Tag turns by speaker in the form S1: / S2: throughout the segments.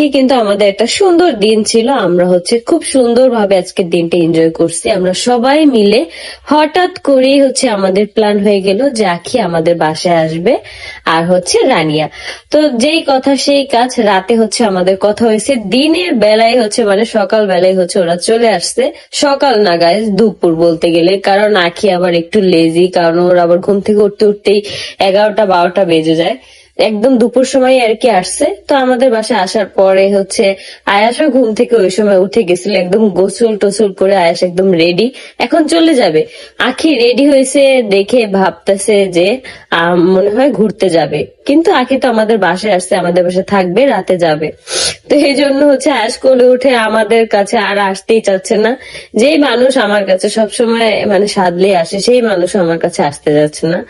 S1: আজকে কিন্তু আমাদের একটা সুন্দর দিন ছিল। আমরা হচ্ছে খুব সুন্দর ভাবে আজকের দিনটা এনজয় করছি। আমরা সবাই মিলে হঠাৎ করেই হচ্ছে আমাদের প্ল্যান হয়ে গেল যে আখি আমাদের বাসায় আসবে আর হচ্ছে রানিয়া। তো যেই কথা সেই কাজ, রাতে হচ্ছে আমাদের কথা হয়েছে। দিনের বেলায় হচ্ছে মানে সকাল বেলায় হচ্ছে ওরা চলে আসছে। সকাল না গায়ে দুপুর বলতে গেলে। কারণ আখি আবার একটু লেজি কারণ ওর আবার ঘুম থেকে উঠতে উঠতেই এগারোটা, বারোটা বেজে যায়। একদম দুপুর সময় আর কি আসছে। তো আমাদের বাসায় আসার পরে হচ্ছে আয়াসও ঘুম থেকে ওই সময় উঠে গেছিল, একদম গোসল টোসল করে আয়াস একদম রেডি এখন চলে যাবে। আখি রেডি হয়েছে দেখে ভাবতেছে যে মনে হয় ঘুরতে যাবে। কিন্তু আখি তো আমাদের বাসায় আসছে, আমাদের বাসায় থাকবে, রাতে যাবে। তো এই জন্য হচ্ছে আয়াস কোলে উঠে আমাদের কাছে আর আসতেই চাচ্ছে না। যেই মানুষ আমার কাছে সবসময় মানে সাদলে আসে, সেই মানুষ আমার কাছে আসতে যাচ্ছে না।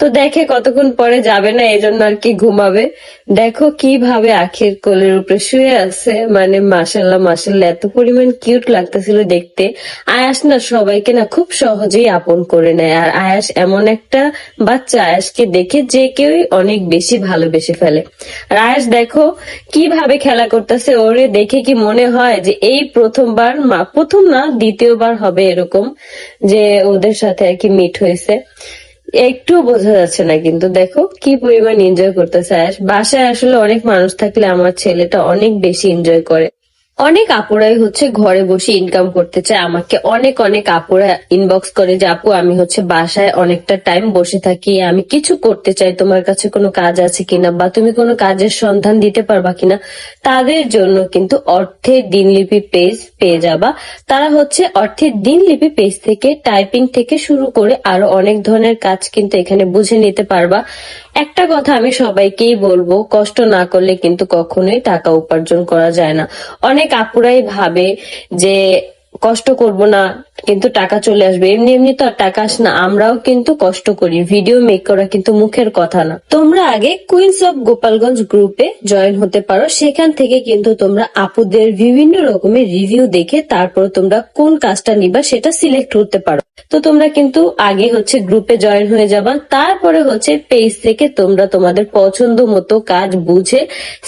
S1: তো দেখে কতক্ষণ পরে যাবে না, এই জন্য আর কি ঘুমাবে। দেখো কীভাবে আখির কোলের উপরে শুয়ে আছে। মানে মাসাল্লাহ মাসাল্লাহ এত পরিমাণ কিউট লাগতেছিল দেখতে। আয়াস না সবাইকে না খুব সহজেই আপন করে নেয়। আর আয়াস এমন একটা বাচ্চা আয়াসকে দেখে যে কেউই অনেক বেশি ভালোবেসে ফেলে। আর আয়াস দেখো কীভাবে খেলা করতেছে, ওরে দেখে কি মনে হয় যে এই প্রথমবার মা, প্রথম না, দ্বিতীয়বার হবে এরকম যে ওদের সাথে আর কি মিট হয়েছে। একটু বোঝা যাচ্ছে না কিন্তু, দেখো কি পরিমাণ এনজয় করতেছে। বাসায় আসলে অনেক মানুষ থাকলে আমার ছেলেটা অনেক বেশি এনজয় করে। অনেক আপুরাই হচ্ছে ঘরে বসে ইনকাম করতে চায়। আমাকে অনেক অনেক আপুরা ইনবক্স করে যে, আপু, আমি হচ্ছে বাসায় অনেকটা টাইম বসে থাকি। আমি কিছু করতে চাই। তোমার কাছে কোনো কাজ আছে কিনা বা তুমি কোনো কাজের সন্ধান দিতে পারবা কিনা? তাদের জন্য কিন্তু অর্থের দিনলিপি পেজ পেয়ে যাবা। তারা হচ্ছে অর্থের দিনলিপি পেজ থেকে টাইপিং থেকে শুরু করে আরও অনেক ধরনের কাজ কিন্তু এখানে বুঝে নিতে পারবা। একটা কথা আমি সবাইকেই বলব, কষ্ট না করলে কিন্তু কখনোই টাকা উপার্জন করা যায় না। অনেক আপুরাই ভাবে যে কষ্ট করব না, কিন্তু টাকা চলে আসবে। এমনি এমনি তো আর টাকা আসে না, আমরাও কিন্তু কষ্ট করি। ভিডিও মেক করা কিন্তু মুখের কথা না। তোমরা আগে কুইন্স অফ গোপালগঞ্জ গ্রুপে জয়েন হতে পারো। সেখান থেকে কিন্তু তোমরা আপুদের বিভিন্ন রকমের রিভিউ দেখে তারপর তোমরা কোন কাজটা নিবা সেটা সিলেক্ট করতে পারো। তো তোমরা কিন্তু আগে হচ্ছে গ্রুপে জয়েন হয়ে যাবা। তারপরে হচ্ছে পেজ থেকে তোমরা তোমাদের পছন্দ মতো কাজ বুঝে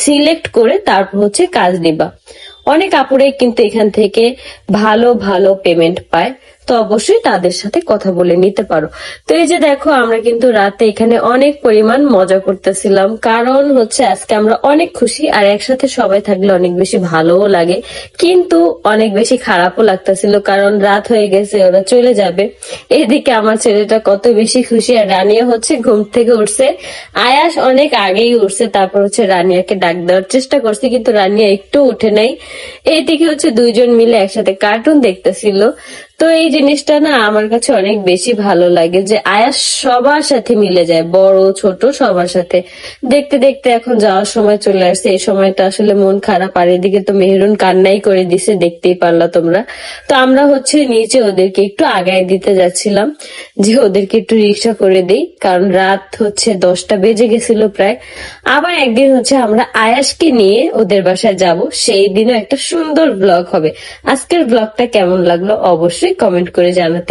S1: সিলেক্ট করে তারপর হচ্ছে কাজ নিবা। অনেক আপুরাই কিন্তু এখান থেকে ভালো ভালো পেমেন্ট পায়। তো অবশ্যই তাদের সাথে কথা বলে নিতে পারো। তো এই যে দেখো, আমরা কিন্তু রাতে এখানে অনেক পরিমাণ মজা করতেছিলাম। কারণ হচ্ছে আজকে আমরা অনেক খুশি আর একসাথে সবাই থাকলে অনেক বেশি ভালোও লাগে। কিন্তু অনেক বেশি খারাপও লাগতেছিল কারণ রাত হয়ে গেছে, ওরা চলে যাবে। এদিকে আমার ছেলেটা কত বেশি খুশি আর রানিয়া হচ্ছে ঘুম থেকে উঠছে। আয়াস অনেক আগেই উঠছে, তারপর হচ্ছে রানিয়াকে ডাক দেওয়ার চেষ্টা করছে, কিন্তু রানিয়া একটু উঠে নাই। এইদিকে হচ্ছে দুইজন মিলে একসাথে কার্টুন দেখতেছিল। তো এই জিনিসটা না আমার কাছে অনেক বেশি ভালো লাগে যে আয়াস সবার সাথে মিলে যায়, বড়, ছোট সবার সাথে। দেখতে দেখতে এখন যাওয়ার সময় চলে আসছে, এই সময়টা আসলে মন খারাপ। আর এদিকে তো মেহরুন কান্নাই করে দিছে, দেখতেই পারলা তোমরা। তো আমরা হচ্ছে নিচে ওদেরকে একটু আগায় দিতে যাচ্ছিলাম, যে ওদেরকে একটু রিক্সা করে দিই, কারণ রাত হচ্ছে দশটা বেজে গেছিল প্রায়। আবার একদিন হচ্ছে আমরা আয়াসকে নিয়ে ওদের বাসায় যাব, সেই দিনও একটা সুন্দর ব্লগ হবে। আজকের ব্লগটা কেমন লাগল? অবশ্যই কমেন্ট করে জানাতে